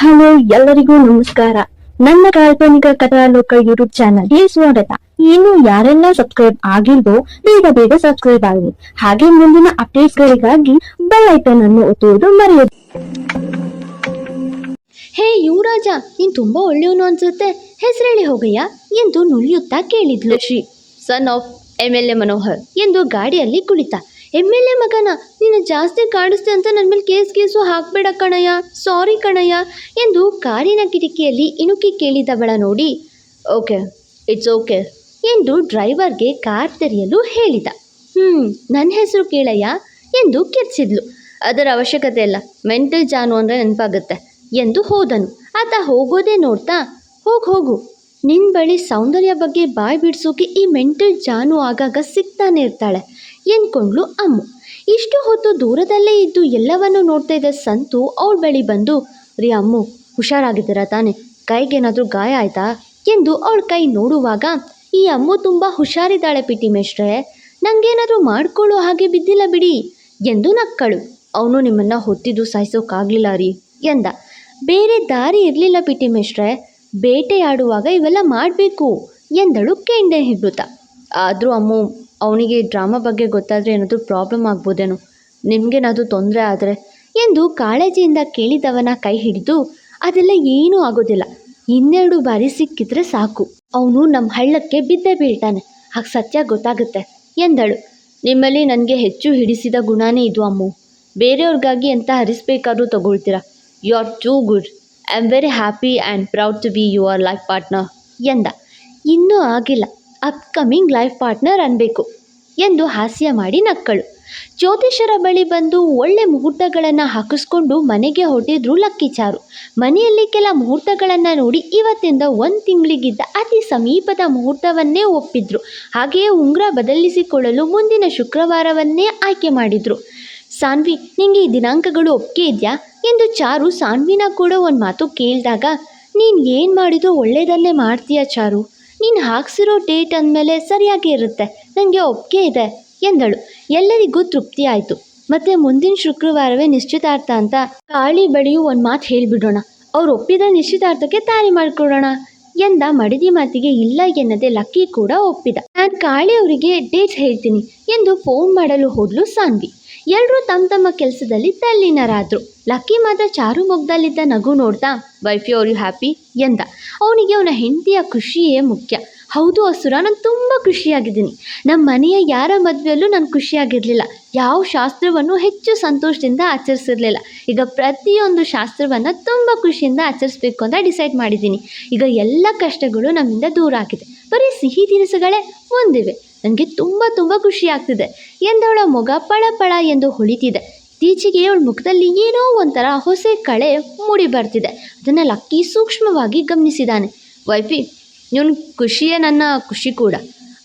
Hello, ಎಲ್ಲರಿಗೂ ನಮಸ್ಕಾರ. ನನ್ನ ಕಾಲ್ಪನಿಕ ಕಥಾಲೋಕ ಯೂಟ್ಯೂಬ್ ಚಾನಲ್ಗೆ ಸ್ವಾಗತ. ಇನ್ನು ಯಾರೆಲ್ಲ ಸಬ್ಸ್ಕ್ರೈಬ್ ಆಗಿಲ್ವೋ, ಬೇಗ ಬೇಗ ಸಬ್ಸ್ಕ್ರೈಬ್ ಆಗಲಿ. ಹಾಗೆ ಮುಂದಿನ ಅಪ್ಡೇಟ್ಸ್ ಗಳಿಗಾಗಿ ಬೆಲ್ ಐಕನ್ ಅನ್ನು ಒತ್ತುವುದು ಮರೆಯದು. ಹೇ ಯುವರಾಜ, ನೀನ್ ತುಂಬಾ ಒಳ್ಳೆಯವನು ಅನ್ಸುತ್ತೆ. ಹೆಸರೇಳಿ ಹೋಗಯ್ಯ ಎಂದು ನುಲಿಯುತ್ತಾ ಕೇಳಿದ್ಲು Shri. Son of M L A Manohar ಎಂದು ಗಾಡಿಯಲ್ಲಿ ಕುಳಿತ. ಎಂ ಎಲ್ ಎ ಮಗನ ನೀನು ಜಾಸ್ತಿ ಕಾಡಿಸ್ತೆ ಅಂತ ನನ್ನ ಮೇಲೆ ಕೇಸ್ ಕೇಸು ಹಾಕ್ಬೇಡ ಕಣಯ್ಯ. ಸಾರಿ ಕಣಯ್ಯ. ಎಂದು ಕಾರಿನ ಕಿಟಕಿಯಲ್ಲಿ ಇಣುಕಿ ಕೇಳಿದವಳ ನೋಡಿ, ಓಕೆ ಇಟ್ಸ್ ಓಕೆ ಎಂದು ಡ್ರೈವರ್ಗೆ ಕಾರ್ ತೆರೆಯಲು ಹೇಳಿದ. ಹ್ಞೂ ನನ್ನ ಹೆಸರು ಕೇಳಯ್ಯ, ಎಂದು ಕೆರೆಸಿದ್ಲು. ಅದರ ಅವಶ್ಯಕತೆ ಇಲ್ಲ. ಮೆಂಟಲ್ ಜಾನು ಅಂದರೆ ನೆನಪಾಗುತ್ತೆ, ಎಂದು ಹೋದನು. ಆತ ಹೋಗೋದೇ ನೋಡ್ತಾ, ಹೋಗಿ, ಹೋಗು. ನಿನ್ನ ಬಳಿ ಸೌಂದರ್ಯ ಬಗ್ಗೆ ಬಾಯ್ ಬಿಡಿಸೋಕೆ ಈ ಮೆಂಟಲ್ ಜಾನು ಆಗಾಗ ಸಿಗ್ತಾನೆ ಇರ್ತಾಳೆ. ಎಂದ್ಕೊಂಡ್ಲು ಅಮ್ಮು. ಇಷ್ಟು ಹೊತ್ತು ದೂರದಲ್ಲೇ ಇದ್ದು ಎಲ್ಲವನ್ನೂ ನೋಡ್ತಾ ಇದ್ದ ಸಂತು ಅವಳ ಬಳಿ ಬಂದು, ರೀ ಅಮ್ಮು, ಹುಷಾರಾಗಿದ್ದೀರಾ ತಾನೆ? ಕೈಗೇನಾದರೂ ಗಾಯ ಆಯ್ತಾ? ಎಂದು ಅವಳ ಕೈ ನೋಡುವಾಗ, ಈ ಅಮ್ಮು ತುಂಬ ಹುಷಾರಿದ್ದಾಳೆ ಪಿಟಿ ಮೇಷ್ಟ್ರೆ. ನಂಗೇನಾದರೂ ಮಾಡ್ಕೊಳ್ಳೋ ಹಾಗೆ ಬಿದ್ದಿಲ್ಲ ಬಿಡಿ ಎಂದು ನಕ್ಕಳು. ಅವನು ನಿಮ್ಮನ್ನು ಹೊತ್ತಿದ್ದು ಸಾಯಿಸೋಕ್ಕಾಗಲಿಲ್ಲ ರೀ ಎಂದ. ಬೇರೆ ದಾರಿ ಇರಲಿಲ್ಲ ಪಿಟಿ ಮೇಷ್ಟ್ರೆ. ಬೇಟೆಯಾಡುವಾಗ ಇವೆಲ್ಲ ಮಾಡಬೇಕು ಎಂದಳು ಕೆಂಡೆ ಹಿಗ್ಗುತ್ತಾ ಆದರೂ ಅಮ್ಮು ಅವನಿಗೆ ಡ್ರಾಮಾ ಬಗ್ಗೆ ಗೊತ್ತಾದರೆ ಏನಾದರೂ ಪ್ರಾಬ್ಲಮ್ ಆಗ್ಬೋದೇನೋ. ನಿಮಗೇನಾದರೂ ತೊಂದರೆ ಆದರೆ ಎಂದು ಕಾಳಜಿಯಿಂದ ಕೇಳಿದವನ ಕೈ ಹಿಡಿದು, ಅದೆಲ್ಲ ಏನೂ ಆಗೋದಿಲ್ಲ. ಇನ್ನೆರಡು ಬಾರಿ ಸಿಕ್ಕಿದ್ರೆ ಸಾಕು. ಅವನು ನಮ್ಮ ಹಳ್ಳಕ್ಕೆ ಬಿದ್ದೇ ಬೀಳ್ತಾನೆ. ಹಾಗೆ ಸತ್ಯ ಗೊತ್ತಾಗುತ್ತೆ ಎಂದಳು. ನಿಮ್ಮಲ್ಲಿ ನನಗೆ ಹೆಚ್ಚು ಹಿಡಿಸಿದ ಗುಣನೇ ಇದು ಅಮ್ಮು. ಬೇರೆಯವ್ರಿಗಾಗಿ ಎಂತ ಹರಿಸ್ಬೇಕಾದ್ರೂ ತಗೊಳ್ತೀರಾ. You are too good I am very happy and proud to be your life partner ಎಂದ. ಇನ್ನೂ ಆಗಿಲ್ಲ. ಅಪ್ಕಮಿಂಗ್ ಲೈಫ್ ಪಾರ್ಟ್ನರ್ ಅನ್ನಬೇಕು ಎಂದು ಹಾಸ್ಯ ಮಾಡಿ ನಕ್ಕಳು. ಜ್ಯೋತಿಷರ ಬಳಿ ಬಂದು ಒಳ್ಳೆ ಮುಹೂರ್ತಗಳನ್ನು ಹಾಕಿಸ್ಕೊಂಡು ಮನೆಗೆ ಹೊರಟಿದ್ರು ಲಕ್ಕಿಚಾರು ಮನೆಯಲ್ಲಿ ಕೆಲ ಮುಹೂರ್ತಗಳನ್ನು ನೋಡಿ ಇವತ್ತಿಂದ ಒಂದು ತಿಂಗಳಿಗಿದ್ದ ಅತಿ ಸಮೀಪದ ಮುಹೂರ್ತವನ್ನೇ ಒಪ್ಪಿದ್ರು. ಹಾಗೆಯೇ ಉಂಗುರ ಬದಲಿಸಿಕೊಳ್ಳಲು ಮುಂದಿನ ಶುಕ್ರವಾರವನ್ನೇ ಆಯ್ಕೆ ಮಾಡಿದ್ರು. ಸಾನ್ವಿ, ನಿಂಗೆ ಈ ದಿನಾಂಕಗಳು ಒಪ್ಪಿಗೆ ಇದೆಯಾ? ಎಂದು ಚಾರು ಸಾನ್ವಿನ ಕೂಡ ಒಂದು ಮಾತು ಕೇಳಿದಾಗ, ನೀನು ಏನು ಮಾಡಿದ್ರು ಒಳ್ಳೆಯದನ್ನೇ ಮಾಡ್ತೀಯಾ ಚಾರು? ನೀನು ಹಾಕ್ಸಿರೋ ಡೇಟ್ ಅಂದಮೇಲೆ ಸರಿಯಾಗಿ ಇರುತ್ತೆ ನನಗೆ ಒಪ್ಪಿಗೆ ಇದೆ, ಎಂದಳು. ಎಲ್ಲರಿಗೂ ತೃಪ್ತಿ ಆಯಿತು. ಮತ್ತೆ ಮುಂದಿನ ಶುಕ್ರವಾರವೇ ನಿಶ್ಚಿತಾರ್ಥ ಅಂತ ಕಾಳಿ ಬಳಿಯೂ ಒಂದು ಮಾತು ಹೇಳಿಬಿಡೋಣ. ಅವ್ರು ಒಪ್ಪಿದ ನಿಶ್ಚಿತಾರ್ಥಕ್ಕೆ ತಾರಿ ಮಾಡಿಕೊಡೋಣ ಎಂದ ಮಡದಿ ಮಾತಿಗೆ ಇಲ್ಲ ಎನ್ನದೆ ಲಕ್ಕಿ ಕೂಡ ಒಪ್ಪಿದ. ನಾನು ಕಾಳಿ ಅವರಿಗೆ ಡೇಟ್ ಹೇಳ್ತೀನಿ ಎಂದು ಫೋನ್ ಮಾಡಲು ಹೋದ್ಲು ಸಾನ್ವಿ. ಎಲ್ಲರೂ ತಮ್ಮ ತಮ್ಮ ಕೆಲಸದಲ್ಲಿ ತಲ್ಲೀನರಾದರು. ಲಕ್ಕಿ ಮಾತ್ರ ಚಾರು ಮೊಗ್ದಲ್ಲಿದ್ದ ನಗು ನೋಡ್ತಾ ವೈಫಿ ಯು ಹ್ಯಾಪಿ? ಎಂದ. ಅವನಿಗೆ ಅವನ ಹೆಂಡತಿಯ ಖುಷಿಯೇ ಮುಖ್ಯ. ಹೌದು ಅಸುರ, ನಾನು ತುಂಬ ಖುಷಿಯಾಗಿದ್ದೀನಿ. ನಮ್ಮ ಮನೆಯ ಯಾರ ಮದುವೆಯಲ್ಲೂ ನಾನು ಖುಷಿಯಾಗಿರಲಿಲ್ಲ. ಯಾವ ಶಾಸ್ತ್ರವನ್ನು ಹೆಚ್ಚು ಸಂತೋಷದಿಂದ ಆಚರಿಸಿರಲಿಲ್ಲ. ಈಗ ಪ್ರತಿಯೊಂದು ಶಾಸ್ತ್ರವನ್ನು ತುಂಬ ಖುಷಿಯಿಂದ ಆಚರಿಸ್ಬೇಕು ಅಂತ ಡಿಸೈಡ್ ಮಾಡಿದ್ದೀನಿ. ಈಗ ಎಲ್ಲ ಕಷ್ಟಗಳು ನಮ್ಮಿಂದ ದೂರ ಆಗಿದೆ. ಬರೀ ಸಿಹಿ ತಿನಿಸುಗಳೇ ಒಂದಿವೆ. ನನಗೆ ತುಂಬ ತುಂಬ ಖುಷಿ ಆಗ್ತಿದೆ. ಎಂದವಳ ಮೊಗ ಪಳ ಪಳ ಎಂದು ಹೊಳಿತಿದೆ. ಇತ್ತೀಚೆಗೆ ಅವಳ ಮುಖದಲ್ಲಿ ಏನೋ ಒಂಥರ ಹೊಸ ಕಳೆ ಮೂಡಿ ಬರ್ತಿದೆ. ಅದನ್ನು ಲಕ್ಕಿ ಸೂಕ್ಷ್ಮವಾಗಿ ಗಮನಿಸಿದಾನೆ. ವೈಫಿ ಇವನು ಖುಷಿಯೇ ನನ್ನ ಖುಷಿ ಕೂಡ.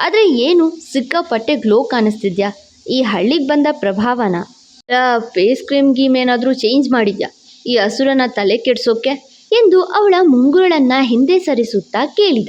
ಆದರೆ ಏನು ಸಿಕ್ಕಾಪಟ್ಟೆ ಗ್ಲೋ ಕಾಣಿಸ್ತಿದ್ಯಾ? ಈ ಹಳ್ಳಿಗೆ ಬಂದ ಪ್ರಭಾವನ? ಫೇಸ್ ಕ್ರೀಮ್ ಗೀಮ್ ಏನಾದರೂ ಚೇಂಜ್ ಮಾಡಿದ್ಯಾ? ಈ ಹಸುರನ್ನ ತಲೆ ಕೆಡಿಸೋಕೆ? ಎಂದು ಅವಳ ಮುಂಗುರಳನ್ನು ಹಿಂದೆ ಸರಿಸುತ್ತಾ ಕೇಳಿದ.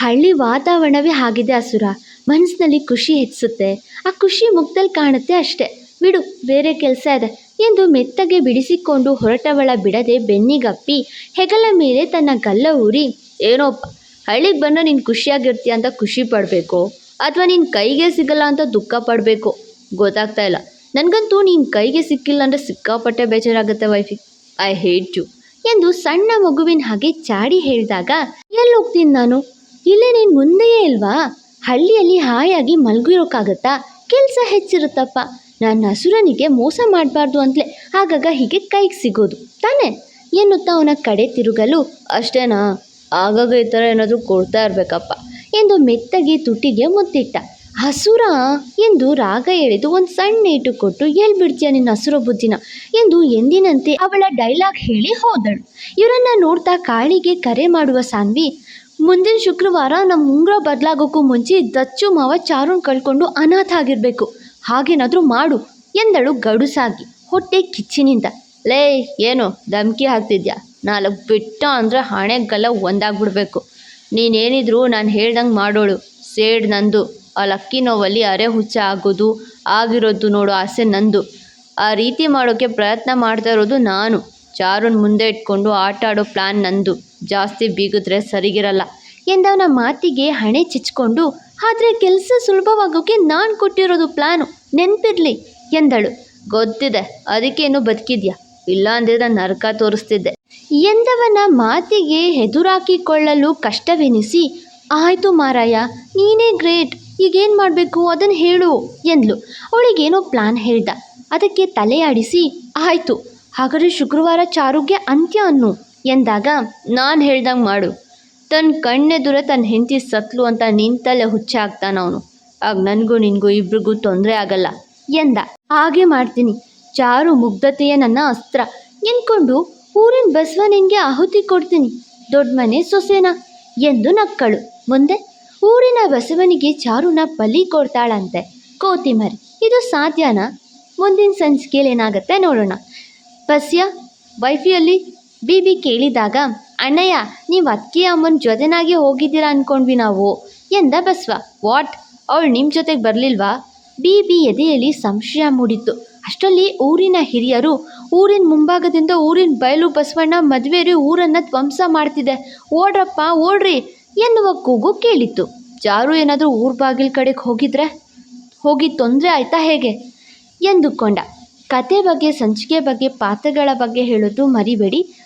ಹಳ್ಳಿ ವಾತಾವರಣವೇ ಆಗಿದೆ ಅಸುರ. ಮನಸ್ಸಿನಲ್ಲಿ ಖುಷಿ ಹೆಚ್ಚಿಸುತ್ತೆ. ಆ ಖುಷಿ ಮುಖದಲ್ಲಿ ಕಾಣುತ್ತೆ ಅಷ್ಟೇ. ಬಿಡು, ಬೇರೆ ಕೆಲಸ ಇದೆ. ಎಂದು ಮೆತ್ತಗೆ ಬಿಡಿಸಿಕೊಂಡು ಹೊರಟವಳ ಬಿಡದೆ ಬೆನ್ನಿಗಪ್ಪಿ ಹೆಗಲ ಮೇಲೆ ತನ್ನ ಗಲ್ಲ ಊರಿ, ಏನೋಪ್ಪ, ಹಳ್ಳಿಗೆ ಬಂದರೆ ನೀನು ಖುಷಿಯಾಗಿರ್ತೀಯ ಅಂತ ಖುಷಿ ಪಡಬೇಕು. ಅಥವಾ ನಿನ್ನ ಕೈಗೆ ಸಿಗಲ್ಲ ಅಂತ ದುಃಖ ಪಡಬೇಕು. ಗೊತ್ತಾಗ್ತಾ ಇಲ್ಲ. ನನಗಂತೂ ನಿನ್ನ ಕೈಗೆ ಸಿಕ್ಕಿಲ್ಲ ಅಂದರೆ ಸಿಕ್ಕಾಪಟ್ಟೆ ಬೇಜಾರಾಗುತ್ತೆ ವೈಫಿ. I hate you. ಎಂದು ಸಣ್ಣ ಮಗುವಿನ ಹಾಗೆ ಚಾಡಿ ಹೇಳಿದಾಗ, ಎಲ್ಲಿ ಹೋಗ್ತೀನಿ ನಾನು? ಇಲ್ಲೇ ನೀನು ಮುಂದೆಯೇ ಇಲ್ವಾ? ಹಳ್ಳಿಯಲ್ಲಿ ಹಾಯಾಗಿ ಮಲಗಿರೋಕ್ಕಾಗತ್ತಾ ಕೆಲಸ ಹೆಚ್ಚಿರುತ್ತಪ್ಪ. ನನ್ನ ಹಸುರನಿಗೆ ಮೋಸ ಮಾಡಬಾರ್ದು ಅಂತಲೇ ಆಗಾಗ ಹೀಗೆ ಕೈಗೆ ಸಿಗೋದು ತಾನೇ? ಎನ್ನುತ್ತಾ ಅವನ ಕಡೆ ತಿರುಗಲು, ಅಷ್ಟೇನಾ? ಆಗಾಗ ಈ ಥರ ಏನಾದರೂ ಕೊಡ್ತಾ ಇರಬೇಕಪ್ಪ ಎಂದು ಮೆತ್ತಗೆ ತುಟಿಗೆ ಮುತ್ತಿಟ್ಟ. ಹಸುರ ಎಂದು ರಾಗ ಎಳೆದು ಒಂದು ಸಣ್ಣ ಇಟ್ಟು ಕೊಟ್ಟು ಎಲ್ಲಿ ಬಿಡ್ತೀಯ ನಿನ್ನ ಹಸುರ ಬುದ್ಧಿನ ಎಂದು ಎಂದಿನಂತೆ ಅವಳ ಡೈಲಾಗ್ ಹೇಳಿ ಹೋದಳು. ಇವರನ್ನ ನೋಡ್ತಾ ಕಾಳಿಗೆ ಕರೆ ಮಾಡುವ ಸಾನ್ವಿ ಮುಂದಿನ ಶುಕ್ರವಾರ ನಮ್ಮ ಉಂಗುರ ಬದಲಾಗೋಕ್ಕೂ ಮುಂಚೆ ದಚ್ಚು ಮಾವ ಚಾರುನ್ ಕಳ್ಕೊಂಡು ಅನಾಥ ಆಗಿರಬೇಕು. ಹಾಗೇನಾದರೂ ಮಾಡು, ಎಂದಳು ಗಡುಸಾಗಿ ಹೊಟ್ಟೆ ಕಿಚ್ಚಿನಿಂದ. ಲೇ, ಏನು ಧಮ್ಕಿ ಹಾಕ್ತಿದ್ಯಾ? ನಾಲ್ಕು ಬಿಟ್ಟ ಅಂದರೆ ಹಣೆಗೆಲ್ಲ ಒಂದಾಗ್ಬಿಡ್ಬೇಕು. ನೀನೇನಿದ್ರು ನಾನು ಹೇಳ್ದಂಗೆ ಮಾಡೋಳು. ಸೇಡ್ ನಂದು. ಆ ಲಕ್ಕಿ ನೋವಲ್ಲಿ ಅರೆ ಹುಚ್ಚ ಆಗೋದು, ಆಗಿರೋದು ನೋಡು ಆಸೆ ನಂದು. ಆ ರೀತಿ ಮಾಡೋಕ್ಕೆ ಪ್ರಯತ್ನ ಮಾಡ್ತಾ ಇರೋದು ನಾನು. ಚಾರುನ್ ಮುಂದೆ ಇಟ್ಕೊಂಡು ಆಟ ಆಡೋ ಪ್ಲ್ಯಾನ್ ನಂದು. ಜಾಸ್ತಿ ಬೀಗಿದ್ರೆ ಸರಿಗಿರಲ್ಲ ಎಂದವನ ಮಾತಿಗೆ ಹಣೆ ಚಿಚ್ಕೊಂಡು ಆದರೆ ಕೆಲಸ ಸುಲಭವಾಗೋಕೆ ನಾನು ಕೊಟ್ಟಿರೋದು ಪ್ಲ್ಯಾನು ನೆನಪಿರಲಿ, ಎಂದಳು. ಗೊತ್ತಿದೆ ಅದಕ್ಕೇನು ಬದುಕಿದ್ಯಾ? ಇಲ್ಲ ಅಂದಿದ್ರೆ ನರಕ ತೋರಿಸ್ತಿದ್ದೆ. ಎಂದವನ ಮಾತಿಗೆ ಎದುರಾಕಿಕೊಳ್ಳಲು ಕಷ್ಟವೆನಿಸಿ, ಆಯಿತು ಮಾರಾಯ, ನೀನೇ ಗ್ರೇಟ್, ಈಗೇನು ಮಾಡಬೇಕು ಅದನ್ನು ಹೇಳು, ಎಂದ್ಲು. ಅವಳಿಗೇನೋ ಪ್ಲಾನ್ ಹೇಳ್ದ. ಅದಕ್ಕೆ ತಲೆಯಾಡಿಸಿ, ಆಯಿತು, ಹಾಗಾದರೆ ಶುಕ್ರವಾರ ಚಾರುಗೆ ಅಂತ್ಯ ಅನ್ನು. ಎಂದಾಗ ನಾನು ಹೇಳ್ದಂಗೆ ಮಾಡು. ತನ್ನ ಕಣ್ಣೆದುರ ತನ್ನ ಹೆಂಡತಿ ಸತ್ಲು ಅಂತ ನಿಂತಲ್ಲೇ ಹುಚ್ಚಾಗ್ತಾನವನು ಆಗ ನನಗೂ ನಿನಗೂ ಇಬ್ರಿಗೂ ತೊಂದರೆ ಆಗಲ್ಲ ಎಂದ. ಹಾಗೆ ಮಾಡ್ತೀನಿ. ಚಾರು ಮುಗ್ಧತೆಯ ನನ್ನ ಅಸ್ತ್ರ. ಎಂದ್ಕೊಂಡು ಊರಿನ ಬಸವನಿಗೆ ಆಹುತಿ ಕೊಡ್ತೀನಿ. ದೊಡ್ಡ ಮನೆ ಸೊಸೆನ ಎಂದು ನಕ್ಕಳು. ಮುಂದೆ ಊರಿನ ಬಸವನಿಗೆ ಚಾರುನ ಬಲಿ ಕೊಡ್ತಾಳಂತೆ. ಕೋತಿಮರಿ ಇದು ಸಾಧ್ಯನಾ? ಮುಂದಿನ ಸಂಚಿಕೆಯಲ್ಲಿ ಏನಾಗುತ್ತೆ ನೋಡೋಣ. ಬಸ್ಯ ವೈಫಿಯಲ್ಲಿ ಬಿ ಬಿ ಕೇಳಿದಾಗ, ಅಣ್ಣಯ್ಯ, ನೀವು ಅಕ್ಕಿ ಅಮ್ಮನ ಜೊತೆನಾಗಿ ಹೋಗಿದ್ದೀರಾ ಅನ್ಕೊಂಡ್ವಿ ನಾವು. ಎಂದ ಬಸವ, ವಾಟ್? ಅವಳು ನಿಮ್ಮ ಜೊತೆಗೆ ಬರಲಿಲ್ವಾ? ಬಿ ಬಿ ಎದೆಯಲ್ಲಿ ಸಂಶಯ ಮೂಡಿತ್ತು. ಅಷ್ಟರಲ್ಲಿ ಊರಿನ ಹಿರಿಯರು, ಊರಿನ ಮುಂಭಾಗದಿಂದ ಊರಿನ ಬಯಲು ಬಸವಣ್ಣ ಮದುವೆರಿ ಊರನ್ನು ಧ್ವಂಸ ಮಾಡ್ತಿದೆ. ಓಡ್ರಪ್ಪ, ಓಡ್ರಿ! ಎನ್ನುವ ಕೂಗು ಕೇಳಿತ್ತು. ಜಾರು ಏನಾದರೂ ಊರ ಬಾಗಿಲ ಕಡೆಗೆ ಹೋಗಿದ್ರೆ? ಹೋಗಿ ತೊಂದರೆ ಆಯ್ತಾ ಹೇಗೆ? ಎಂದುಕೊಂಡ. ಕತೆ ಬಗ್ಗೆ, ಸಂಚಿಕೆ ಬಗ್ಗೆ, ಪಾತ್ರಗಳ ಬಗ್ಗೆ ಹೇಳೋದು ಮರಿಬೇಡಿ.